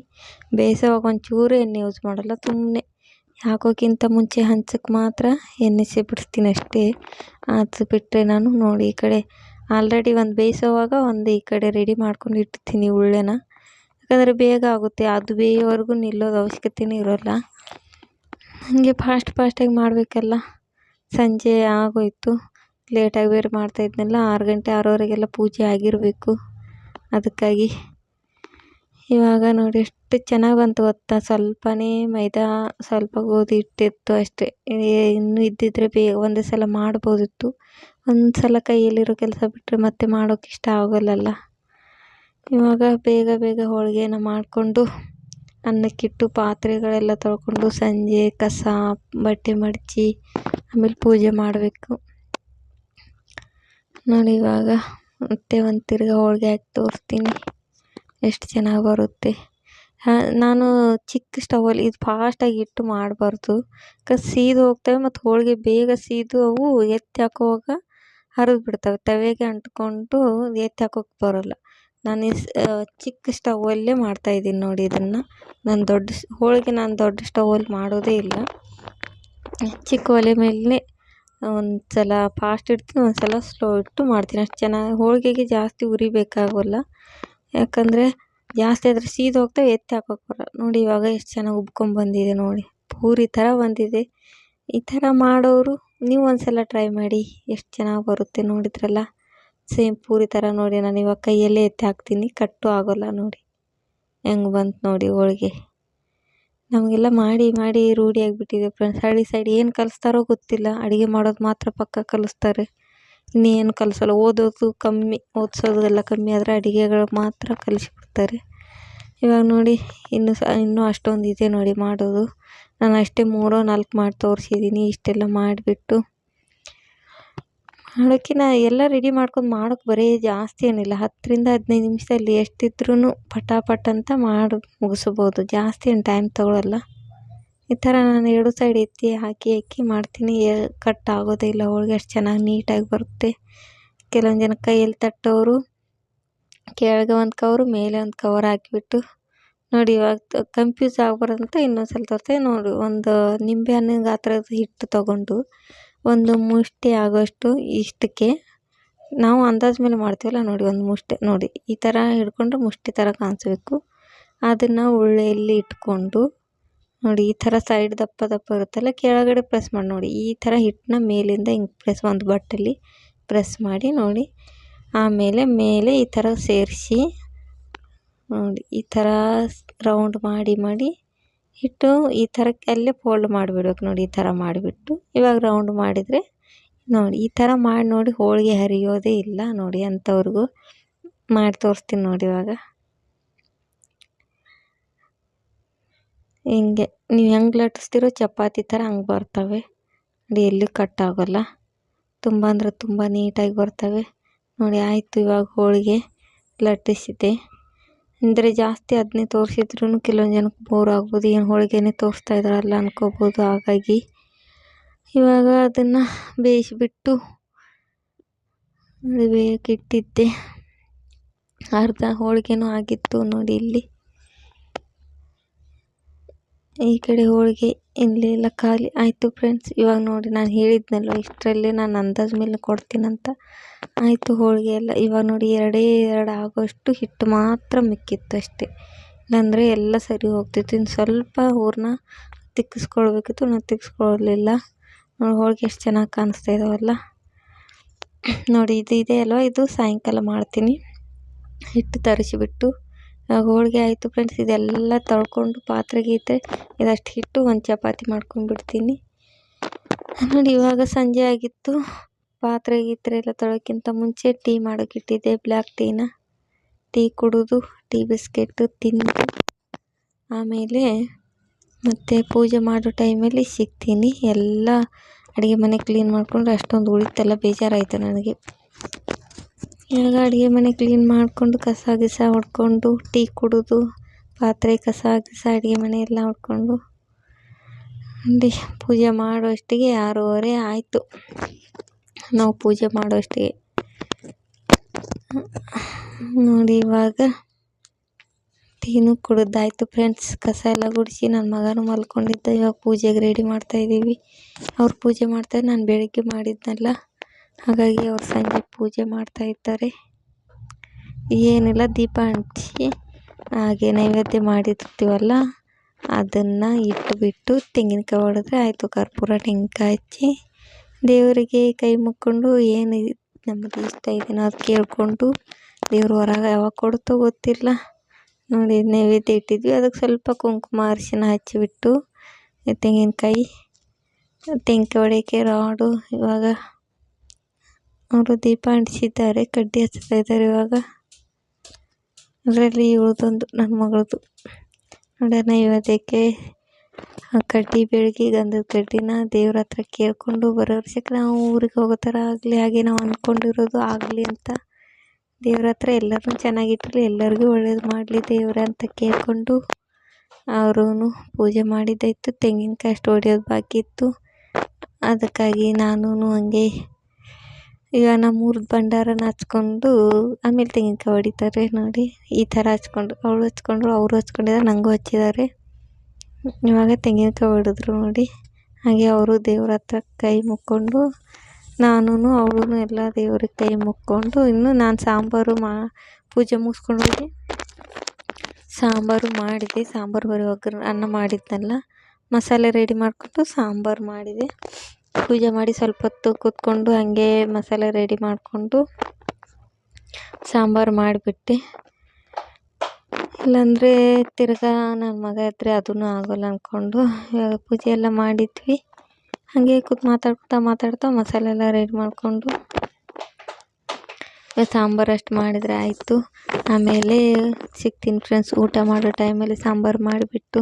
ಬೇಯಿಸೋವಾಗ ಒಂಚೂರು ಎಣ್ಣೆ ಯೂಸ್ ಮಾಡೋಲ್ಲ ಸುಮ್ಮನೆ ಹಾಕೋಕ್ಕಿಂತ ಮುಂಚೆ ಹಂಚಕ್ಕೆ ಮಾತ್ರ ಎಣ್ಣೆ ಬಿಡಿಸ್ತೀನಿ ಅಷ್ಟೇ. ಅದು ಬಿಟ್ಟರೆ ನಾನು ನೋಡಿ ಈ ಕಡೆ ಆಲ್ರೆಡಿ ಒಂದು ಬೇಯಿಸೋವಾಗ ಒಂದು ಈ ಕಡೆ ರೆಡಿ ಮಾಡ್ಕೊಂಡು ಇಟ್ಟಿರ್ತೀನಿ ಉಳ್ಳೆನ. ಯಾಕಂದರೆ ಬೇಗ ಆಗುತ್ತೆ, ಅದು ಬೇಯೋವರೆಗೂ ನಿಲ್ಲೋದು ಅವಶ್ಯಕತೆಯೇ ಇರೋಲ್ಲ. ಹಾಗೆ ಫಾಸ್ಟ್ ಫಾಸ್ಟಾಗಿ ಮಾಡಬೇಕಲ್ಲ. ಸಂಜೆ ಆಗೋಯಿತು. ಲೇಟಾಗಿ ಬೇರೆ ಮಾಡ್ತಾಯಿದ್ನಲ್ಲ ಆರು ಗಂಟೆ, ಆರೂವರೆಗೆಲ್ಲ ಪೂಜೆ ಆಗಿರಬೇಕು. ಅದಕ್ಕಾಗಿ ಇವಾಗ ನೋಡಿ ಎಷ್ಟು ಚೆನ್ನಾಗಿ ಬಂತು ಗೊತ್ತಾ? ಸ್ವಲ್ಪನೇ ಮೈದಾ ಸ್ವಲ್ಪ ಗೋಧಿ ಹಿಟ್ಟಿತ್ತು ಅಷ್ಟೇ. ಇನ್ನೂ ಇದ್ದಿದ್ದರೆ ಬೇಗ ಒಂದೇ ಸಲ ಮಾಡ್ಬೋದಿತ್ತು. ಒಂದು ಸಲ ಕೈಯಲ್ಲಿರೋ ಕೆಲಸ ಬಿಟ್ಟರೆ ಮತ್ತೆ ಮಾಡೋಕ್ಕೆ ಇಷ್ಟ ಆಗೋಲ್ಲಲ್ಲ. ಇವಾಗ ಬೇಗ ಬೇಗ ಹೋಳಿಗೆನ ಮಾಡಿಕೊಂಡು ಅನ್ನಕ್ಕಿಟ್ಟು ಪಾತ್ರೆಗಳೆಲ್ಲ ತೊಳ್ಕೊಂಡು ಸಂಜೆ ಕಸ, ಬಟ್ಟೆ ಮಡಚಿ ಆಮೇಲೆ ಪೂಜೆ ಮಾಡಬೇಕು. ನೋಡಿ ಇವಾಗ ಮತ್ತೆ ಒಂದು ತಿರ್ಗಿ ಹೋಳಿಗೆ ಹಾಕಿ ತೋರಿಸ್ತೀನಿ. ಎಷ್ಟು ಚೆನ್ನಾಗಿ ಬರುತ್ತೆ. ನಾನು ಚಿಕ್ಕ ಸ್ಟವಲ್ಲಿ ಇದು ಫಾಸ್ಟಾಗಿ ಇಟ್ಟು ಮಾಡಬಾರ್ದು. ಯಾಕಂದ್ರೆ ಸೀದು ಹೋಗ್ತವೆ ಮತ್ತು ಹೋಳಿಗೆ ಬೇಗ ಸೀದು ಅವು ಎತ್ತಿ ಹಾಕುವಾಗ ಹರಿದು ಬಿಡ್ತವೆ. ತವೆಗೆ ಅಂಟ್ಕೊಂಡು ಎತ್ತಿ ಹಾಕೋಕ್ಕೆ ಬರೋಲ್ಲ. ನಾನು ಚಿಕ್ಕ ಸ್ಟವಲ್ಲೇ ಮಾಡ್ತಾಯಿದ್ದೀನಿ ನೋಡಿ ಇದನ್ನು. ನಾನು ದೊಡ್ಡ ಹೋಳಿಗೆ ನಾನು ದೊಡ್ಡ ಸ್ಟವಲ್ಲಿ ಮಾಡೋದೇ ಇಲ್ಲ. ಚಿಕ್ಕ ಒಲೆ ಮೇಲೆ ಒಂದು ಸಲ ಫಾಸ್ಟ್ ಇಡ್ತೀನಿ ಒಂದು ಸಲ ಇಟ್ಟು ಮಾಡ್ತೀನಿ. ಅಷ್ಟು ಚೆನ್ನಾಗಿ ಹೋಳಿಗೆಗೆ ಜಾಸ್ತಿ ಉರಿ ಬೇಕಾಗೋಲ್ಲ ಯಾಕಂದರೆ ಜಾಸ್ತಿ ಆದರೆ ಸೀದು ಹೋಗ್ತವೆ, ಎತ್ತಿ ಹಾಕೋಕೆ ಬರೋಲ್ಲ. ನೋಡಿ ಇವಾಗ ಎಷ್ಟು ಚೆನ್ನಾಗಿ ಉಬ್ಕೊಂಡು ಬಂದಿದೆ ನೋಡಿ. ಪೂರಿ ಥರ ಬಂದಿದೆ. ಈ ಥರ ಮಾಡೋರು ನೀವು ಒಂದು ಸಲ ಟ್ರೈ ಮಾಡಿ, ಎಷ್ಟು ಚೆನ್ನಾಗಿ ಬರುತ್ತೆ ನೋಡಿದ್ರಲ್ಲ? ಸೇಮ್ ಪೂರಿ ಥರ ನೋಡಿ, ನಾನು ಇವಾಗ ಕೈಯಲ್ಲೇ ಎತ್ತಿ ಹಾಕ್ತೀನಿ, ಕಟ್ಟು ಆಗೋಲ್ಲ ನೋಡಿ. ಹೆಂಗೆ ಬಂತು ನೋಡಿ ಹೋಳಿಗೆ. ನಮಗೆಲ್ಲ ಮಾಡಿ ಮಾಡಿ ರೂಢಿಯಾಗಿಬಿಟ್ಟಿದೆ ಫ್ರೆಂಡ್ಸ್ ಹಳ್ಳಿ ಸೈಡ್ ಏನು ಕಲಿಸ್ತಾರೋ ಗೊತ್ತಿಲ್ಲ. ಅಡುಗೆ ಮಾಡೋದು ಮಾತ್ರ ಪಕ್ಕ ಕಲಿಸ್ತಾರೆ. ಇನ್ನೇನು ಕಲಿಸಲ್ಲ. ಓದೋದು ಕಮ್ಮಿ ಓದ್ಸೋದು ಎಲ್ಲ ಕಮ್ಮಿ ಆದರೆ ಅಡುಗೆಗಳು ಮಾತ್ರ ಕಲಿಸಿಬಿಡ್ತಾರೆ. ಇವಾಗ ನೋಡಿ, ಇನ್ನೂ ಸಹ ಇನ್ನೂ ಅಷ್ಟೊಂದು ಇದೆ ನೋಡಿ ಮಾಡೋದು. ನಾನು ಅಷ್ಟೇ ಮೂರೋ ನಾಲ್ಕು ಮಾಡಿ ತೋರಿಸಿದ್ದೀನಿ ಇಷ್ಟೆಲ್ಲ ಮಾಡಿಬಿಟ್ಟು ಮಾಡೋಕ್ಕೆ ಎಲ್ಲ ರೆಡಿ ಮಾಡ್ಕೊಂಡು ಮಾಡೋಕ್ಕೆ ಬರೀ ಜಾಸ್ತಿ ಏನಿಲ್ಲ. ಹತ್ತರಿಂದ ಹದಿನೈದು ನಿಮಿಷದಲ್ಲಿ ಎಷ್ಟಿದ್ರೂ ಪಟ ಪಟ್ ಅಂತ ಮಾಡಿ, ಮುಗಿಸ್ಬೋದು. ಜಾಸ್ತಿ ಏನು ಟೈಮ್ ತೊಗೊಳಲ್ಲ. ಈ ಥರ ನಾನು ಎರಡು ಸೈಡ್ ಎತ್ತಿ, ಹಾಕಿ ಹಾಕಿ ಮಾಡ್ತೀನಿ. ಕಟ್ ಆಗೋದೇ ಇಲ್ಲ. ಹೋಳಿಗೆ ಅಷ್ಟು ಚೆನ್ನಾಗಿ ನೀಟಾಗಿ ಬರುತ್ತೆ. ಕೆಲವೊಂದು ಜನ ಕೈಯಲ್ಲಿ ತಟ್ಟೋರು, ಕೆಳಗೆ ಒಂದು ಕವರು ಮೇಲೆ ಒಂದು ಕವರ್ ಹಾಕಿಬಿಟ್ಟು ನೋಡಿ ಇವಾಗ ಕನ್ಫ್ಯೂಸ್ ಆಗ್ಬಾರ್ದಂತ ಇನ್ನೊಂದು ಸಲ ತೋರಿಸ್ದೆ ನೋಡಿ, ಒಂದು ನಿಂಬೆ ಹಣ್ಣಿನ ಗಾತ್ರದ ಹಿಟ್ಟು ತೊಗೊಂಡು ಒಂದು ಮುಷ್ಟಿ ಆಗೋಷ್ಟು ಇಷ್ಟಕ್ಕೆ ನಾವು ಅಂದಾಜು ಮೇಲೆ ಮಾಡ್ತೀವಲ್ಲ ನೋಡಿ, ಒಂದು ಮುಷ್ಟಿ, ನೋಡಿ, ಈ ಥರ ಹಿಡ್ಕೊಂಡ್ರೆ ಮುಷ್ಟಿ ಥರ ಕಾಣಿಸ್ಬೇಕು. ಅದನ್ನು ಉಳ್ಳೆಯಲ್ಲಿ ಇಟ್ಕೊಂಡು, ನೋಡಿ, ಈ ಥರ ಸೈಡ್ ದಪ್ಪ ದಪ್ಪ ಇರುತ್ತಲ್ಲ, ಕೆಳಗಡೆ ಪ್ರೆಸ್ ಮಾಡಿ ನೋಡಿ, ಈ ಥರ ಹಿಟ್ಟನ್ನ ಮೇಲಿಂದ ಹಿಂಗೆ ಪ್ರೆಸ್ ಒಂದು ಬಟ್ಟಲ್ಲಿ ಪ್ರೆಸ್ ಮಾಡಿ ನೋಡಿ, ಆಮೇಲೆ ಮೇಲೆ ಈ ಥರ ಸೇರಿಸಿ, ನೋಡಿ, ಈ ಥರ ರೌಂಡ್ ಮಾಡಿ ಮಾಡಿ ಹಿಟ್ಟು ಈ ಥರ ಅಲ್ಲೇ ಫೋಲ್ಡ್ ಮಾಡಿಬಿಡ್ಬೇಕು ನೋಡಿ ಈ ಥರ ಮಾಡಿಬಿಟ್ಟು. ಇವಾಗ ರೌಂಡ್ ಮಾಡಿದರೆ ನೋಡಿ ಈ ಥರ ಮಾಡಿ ನೋಡಿ ಹೋಳಿಗೆ ಹರಿಯೋದೇ ಇಲ್ಲ ನೋಡಿ ಅಂಥವ್ರಿಗೂ ಮಾಡಿ ತೋರಿಸ್ತೀನಿ ನೋಡಿ ಇವಾಗ. ಹಿಂಗೆ ನೀವು ಹೆಂಗೆ ಲಟ್ಟಿಸ್ತೀರೋ ಚಪಾತಿ ಥರ ಹಂಗೆ ಬರ್ತವೆ. ನೋಡಿ ಎಲ್ಲಿ ಕಟ್ ಆಗೋಲ್ಲ. ತುಂಬ ಅಂದರೆ ತುಂಬ ನೀಟಾಗಿ ಬರ್ತವೆ. ನೋಡಿ ಆಯಿತು ಇವಾಗ ಹೋಳಿಗೆ ಲಟ್ಟಿಸಿದೆ ಅಂದರೆ ಜಾಸ್ತಿ ಅದನ್ನೇ ತೋರಿಸಿದ್ರೂ ಕೆಲವೊಂದು ಜನಕ್ಕೆ ಬೋರ್ ಆಗ್ಬೋದು. ಏನು ಹೋಳಿಗೆನೇ ತೋರಿಸ್ತಾ ಇದ್ದಾರಲ್ಲ ಅನ್ಕೋಬೋದು. ಹಾಗಾಗಿ ಇವಾಗ ಅದನ್ನು ಬೇಯಿಸಿಬಿಟ್ಟು ಬೇಯೋಕ್ಕಿಟ್ಟಿದ್ದೆ ಅರ್ಧ ಹೋಳಿಗೆನೂ ಆಗಿತ್ತು ನೋಡಿ ಇಲ್ಲಿ. ಈ ಕಡೆ ಹೋಳಿಗೆ ಇಲ್ಲಿ ಎಲ್ಲ ಖಾಲಿ ಆಯಿತು ಫ್ರೆಂಡ್ಸ್ ಇವಾಗ ನೋಡಿ ನಾನು ಹೇಳಿದ್ನಲ್ವ ಇಷ್ಟರಲ್ಲೇ ನಾನು ಅಂದಾಜು ಮೇಲೆ ಕೊಡ್ತೀನಂತ. ಆಯಿತು ಹೋಳಿಗೆ ಎಲ್ಲ. ಇವಾಗ ನೋಡಿ ಎರಡೇ ಎರಡು ಆಗೋಷ್ಟು ಹಿಟ್ಟು ಮಾತ್ರ ಮಿಕ್ಕಿತ್ತು ಅಷ್ಟೇ. ಇಲ್ಲಾಂದರೆ ಎಲ್ಲ ಸರಿ ಹೋಗ್ತಿತ್ತು. ಇನ್ನು ಸ್ವಲ್ಪ ಹೂರಣ ತಿಕ್ಕಿಸ್ಕೊಳ್ಬೇಕಿತ್ತು ನಾನು ತಿಕ್ಕಿಸ್ಕೊಳ್ಳಲಿಲ್ಲ ನೋಡಿ ಹೋಳಿಗೆ ಎಷ್ಟು ಚೆನ್ನಾಗಿ ಕಾಣಿಸ್ತಾ ಇದಾವಲ್ಲ. ನೋಡಿ ಇದು ಇದೆ ಅಲ್ವ, ಇದು ಸಾಯಂಕಾಲ ಮಾಡ್ತೀನಿ. ಹಿಟ್ಟು ತರಿಸಿಬಿಟ್ಟು ಹೋಳಿಗೆ ಆಯಿತು ಫ್ರೆಂಡ್ಸ್ ಇದೆಲ್ಲ ತೊಳ್ಕೊಂಡು ಪಾತ್ರೆ ಗೀತ್ರೆ ಇದಷ್ಟು ಹಿಟ್ಟು ಒಂದು ಚಪಾತಿ ಮಾಡ್ಕೊಂಡ್ಬಿಡ್ತೀನಿ ನೋಡಿ, ಇವಾಗ ಸಂಜೆ ಆಗಿತ್ತು. ಪಾತ್ರೆ ಗೀತ್ರೆ ಎಲ್ಲ ತೊಳೋಕ್ಕಿಂತ ಮುಂಚೆ ಟೀ ಮಾಡೋಕ್ಕಿಟ್ಟಿದ್ದೆ ಬ್ಲ್ಯಾಕ್ ಟೀನ ಟೀ ಕುಡಿದು, ಟೀ ಬಿಸ್ಕೆಟ್ಟು ತಿಂದು, ಆಮೇಲೆ ಮತ್ತು ಪೂಜೆ ಮಾಡೋ ಟೈಮಲ್ಲಿ ಸಿಗ್ತೀನಿ. ಎಲ್ಲ ಅಡುಗೆ ಮನೆ ಕ್ಲೀನ್ ಮಾಡಿಕೊಂಡ್ರೆ ಅಷ್ಟೊಂದು ಉಳಿತೆಲ್ಲ ಬೇಜಾರಾಯಿತು ನನಗೆ. ಇವಾಗ ಅಡುಗೆ ಮನೆ ಕ್ಲೀನ್ ಮಾಡಿಕೊಂಡು, ಕಸ ಗಿಸ ಹೊಡ್ಕೊಂಡು ಟೀ ಕುಡಿದು, ಪಾತ್ರೆ, ಕಸ ಗಿಸ ಅಡುಗೆ ಮನೆ ಎಲ್ಲ ಹೊಡ್ಕೊಂಡು ಅಂದಿ ಪೂಜೆ ಮಾಡುವಷ್ಟಿಗೆ ಆರೂವರೆ ಆಯಿತು. ನಾವು ಪೂಜೆ ಮಾಡುವಷ್ಟಿಗೆ ನೋಡಿ, ಇವಾಗ ಟೀನು ಕುಡಿದಾಯ್ತು ಫ್ರೆಂಡ್ಸ್ ಕಸ ಎಲ್ಲ ಗುಡಿಸಿ ನನ್ನ ಮಗನೂ ಮಲ್ಕೊಂಡಿದ್ದ. ಇವಾಗ ಪೂಜೆಗೆ ರೆಡಿ ಮಾಡ್ತಾಯಿದ್ದೀವಿ ಅವ್ರು ಪೂಜೆ ಮಾಡ್ತಾರೆ, ನಾನು ಬೆಳಗ್ಗೆ ಮಾಡಿದ್ನಲ್ಲ. ಹಾಗಾಗಿ ಅವ್ರು ಸಂಜೆ ಪೂಜೆ ಮಾಡ್ತಾ ಇದ್ದಾರೆ. ಏನಿಲ್ಲ, ದೀಪ ಹಂಚಿ ಹಾಗೆ ನೈವೇದ್ಯ ಮಾಡಿರ್ತೀವಲ್ಲ, ಅದನ್ನು ಇಟ್ಟುಬಿಟ್ಟು ತೆಂಗಿನಕಾಯಿ ಹೊಡೆದ್ರೆ ಆಯಿತು. ಕರ್ಪೂರ ತೆಂಗಿನಕಾಯಿ ಹಚ್ಚಿ ದೇವರಿಗೆ ಕೈ ಮುಕ್ಕೊಂಡು ಏನು ನಮ್ಮದು ಇಷ್ಟ ಇದೆಯೋ ಅದು ಕೇಳಿಕೊಂಡು ದೇವ್ರು ಹೊರಗೆ ಯಾವಾಗ ಕೊಡುತ್ತೋ ಗೊತ್ತಿಲ್ಲ. ನೋಡಿ, ನೈವೇದ್ಯ ಇಟ್ಟಿದ್ವಿ. ಅದಕ್ಕೆ ಸ್ವಲ್ಪ ಕುಂಕುಮ ಅರಿಶಿನ ಹಚ್ಚಿಬಿಟ್ಟು ತೆಂಗಿನಕಾಯಿ ತೆಂಗಿನಕಾಯಿ ಹೊಡೆಯೋಕ್ಕೆ ರಾಡು ಇವಾಗ ಅವರು ದೀಪ ಅಂಟಿಸಿದ್ದಾರೆ, ಕಡ್ಡಿ ಹಚ್ಚುತ್ತಾ ಇದ್ದಾರೆ ಇವಾಗ. ಅದರಲ್ಲಿ ಇವಳದೊಂದು ನನ್ನ ಮಗಳದು. ನೋಡೋಣ ಇವತ್ತಕ್ಕೆ ಆ ಕಡ್ಡಿ ಬೆಳಗ್ಗೆ ಗಂಧದ ಕಡ್ಡಿನ ದೇವ್ರ ಹತ್ರ ಕೇಳಿಕೊಂಡು ಬರೋ ವರ್ಷಕ್ಕೆ ನಾವು ಊರಿಗೆ ಹೋಗೋ ಥರ ಆಗಲಿ, ಹಾಗೆ ನಾವು ಅಂದ್ಕೊಂಡಿರೋದು ಆಗಲಿ ಅಂತ. ದೇವ್ರ ಹತ್ರ ಎಲ್ಲರೂ ಚೆನ್ನಾಗಿಟ್ಟಿರಲಿ ಎಲ್ಲರಿಗೂ ಒಳ್ಳೇದು ಮಾಡಲಿ ದೇವ್ರ ಅಂತ ಕೇಳಿಕೊಂಡು ಅವರೂ ಪೂಜೆ ಮಾಡಿದ್ದಾಯಿತು. ತೆಂಗಿನಕಾಯಿ ಅಷ್ಟು ಹೊಡೆಯೋದು ಬಾಕಿ ಇತ್ತು ಅದಕ್ಕಾಗಿ ನಾನು ಹಂಗೆ ಈಗ ನಮ್ಮೂರ್ದು ಭಂಡಾರನ ಹಚ್ಕೊಂಡು ಆಮೇಲೆ ತೆಂಗಿನ್ಕಾಯಿ ಹೊಡಿತಾರೆ ನೋಡಿ. ಈ ಥರ ಹಚ್ಕೊಂಡು, ಅವಳು ಹಚ್ಕೊಂಡ್ರು ಅವರು ಹಚ್ಕೊಂಡಿದ್ದಾರೆ ನನಗೂ ಹಚ್ಚಿದ್ದಾರೆ. ಇವಾಗ ತೆಂಗಿನಕಾಯಿ ಹೊಡೆದ್ರು ನೋಡಿ. ಹಾಗೆ ಅವರು ದೇವ್ರ ಹತ್ರ ಕೈ ಮುಕ್ಕೊಂಡು ನಾನು ಅವಳು ಎಲ್ಲ ದೇವ್ರಿಗೆ ಕೈ ಮುಕ್ಕೊಂಡು, ಇನ್ನು ನಾನು ಸಾಂಬಾರು ಮಾ, ಪೂಜೆ ಮುಗಿಸ್ಕೊಂಡು ಹೋಗಿ ಸಾಂಬಾರು ಮಾಡಿದೆ. ಸಾಂಬಾರು ಬರೀ ಒಗ್ಗರಣೆ ಅನ್ನ ಮಾಡಿದ್ನಲ್ಲ, ಮಸಾಲೆ ರೆಡಿ ಮಾಡಿಕೊಂಡು ಸಾಂಬಾರು ಮಾಡಿದೆ. ಪೂಜೆ ಮಾಡಿ ಸ್ವಲ್ಪ ಹೊತ್ತು ಕೂತ್ಕೊಂಡು ಹಾಗೆ ಮಸಾಲೆ ರೆಡಿ ಮಾಡಿಕೊಂಡು ಸಾಂಬಾರು ಮಾಡಿಬಿಟ್ಟೆ, ಇಲ್ಲಾಂದರೆ ತಿರ್ಗಾ ನನ್ನ ಮಗ ಇದ್ದರೆ ಅದೂ ಆಗೋಲ್ಲ ಅಂದ್ಕೊಂಡು ಇವಾಗ ಪೂಜೆ ಎಲ್ಲ ಮಾಡಿದ್ವಿ. ಹಾಗೆ ಕೂತು ಮಾತಾಡ್ತಾ ಮಾತಾಡ್ತಾ ಮಸಾಲೆ ಎಲ್ಲ ರೆಡಿ ಮಾಡಿಕೊಂಡು ಸಾಂಬಾರು ಅಷ್ಟು ಮಾಡಿದರೆ ಆಯಿತು. ಆಮೇಲೆ ಸಿಗ್ತೀನಿ ಫ್ರೆಂಡ್ಸ್ ಊಟ ಮಾಡೋ ಟೈಮಲ್ಲಿ ಸಾಂಬಾರು ಮಾಡಿಬಿಟ್ಟು.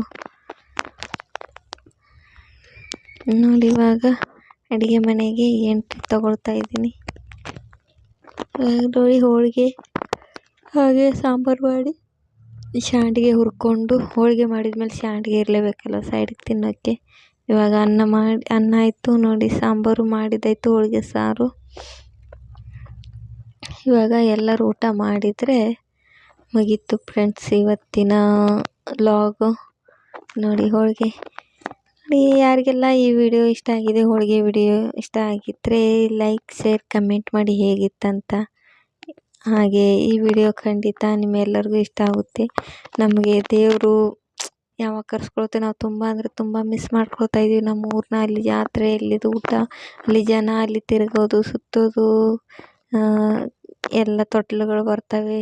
ನೋಡಿ ಇವಾಗ ಅಡುಗೆ ಮನೆಗೆ ಎಂಟು ತಗೊಳ್ತಾ ಇದ್ದೀನಿ? ನೋಡಿ ಹೋಳಿಗೆ, ಹಾಗೆ ಸಾಂಬಾರು ಮಾಡಿ, ಶಾಂಡಿಗೆ ಹುರ್ಕೊಂಡು ಹೋಳಿಗೆ ಮಾಡಿದ್ಮೇಲೆ ಶಾಂಡಿಗೆ ಇರಲೇಬೇಕಲ್ಲ ಸೈಡಿಗೆ ತಿನ್ನೋಕ್ಕೆ? ಇವಾಗ ಅನ್ನ ಮಾಡಿ, ಅನ್ನ ಆಯಿತು, ನೋಡಿ ಸಾಂಬಾರು ಮಾಡಿದ್ದಾಯಿತು ಹೋಳಿಗೆ, ಸಾರು. ಇವಾಗ ಎಲ್ಲರೂ ಊಟ ಮಾಡಿದರೆ ಮುಗೀತು ಫ್ರೆಂಡ್ಸ್ ಇವತ್ತಿನ ಲಾಗು ನೋಡಿ ಹೋಳಿಗೆ. ನೋಡಿ ಯಾರಿಗೆಲ್ಲ ಈ ವಿಡಿಯೋ ಇಷ್ಟ ಆಗಿದೆ, ಹೋಳಿಗೆ ವಿಡಿಯೋ ಇಷ್ಟ ಆಗಿದ್ದರೆ ಲೈಕ್ ಶೇರ್ ಕಮೆಂಟ್ ಮಾಡಿ ಹೇಗಿತ್ತಂತ. ಹಾಗೆ ಈ ವಿಡಿಯೋ ಖಂಡಿತ ನಿಮ್ಮೆಲ್ಲರಿಗೂ ಇಷ್ಟ ಆಗುತ್ತೆ. ನಮಗೆ ದೇವರು ಯಾವಾಗ ಕರ್ಸ್ಕೊಳ್ತೇವೆ ನಾವು ತುಂಬ ಅಂದರೆ ತುಂಬ ಮಿಸ್ ಮಾಡ್ಕೊಳ್ತಾ ಇದ್ದೀವಿ ನಮ್ಮ ಊರನ್ನ ಅಲ್ಲಿ ಜಾತ್ರೆ, ಅಲ್ಲಿದು ಊಟ, ಅಲ್ಲಿ ಜನ ಅಲ್ಲಿ ತಿರುಗೋದು, ಸುತ್ತೋದು ಎಲ್ಲ ತೊಟ್ಲುಗಳು ಬರ್ತವೆ.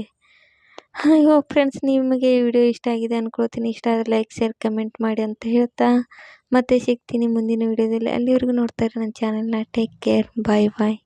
ಅಯ್ಯೋ ಫ್ರೆಂಡ್ಸ್ ನಿಮಗೆ ವಿಡಿಯೋ ಇಷ್ಟ ಆಗಿದೆ ಅಂದ್ಕೊಳ್ತೀನಿ ಇಷ್ಟ ಆದರೆ ಲೈಕ್ ಶೇರ್ ಕಮೆಂಟ್ ಮಾಡಿ ಅಂತ ಹೇಳ್ತಾ ಮತ್ತೆ ಸಿಗ್ತೀನಿ ಮುಂದಿನ ವಿಡಿಯೋದಲ್ಲಿ ಅಲ್ಲಿವರೆಗೂ ನೋಡ್ತಾ ಇರಿ ನನ್ನ ಚಾನಲ್ನ ಟೇಕ್ ಕೇರ್ ಬಾಯ್ ಬಾಯ್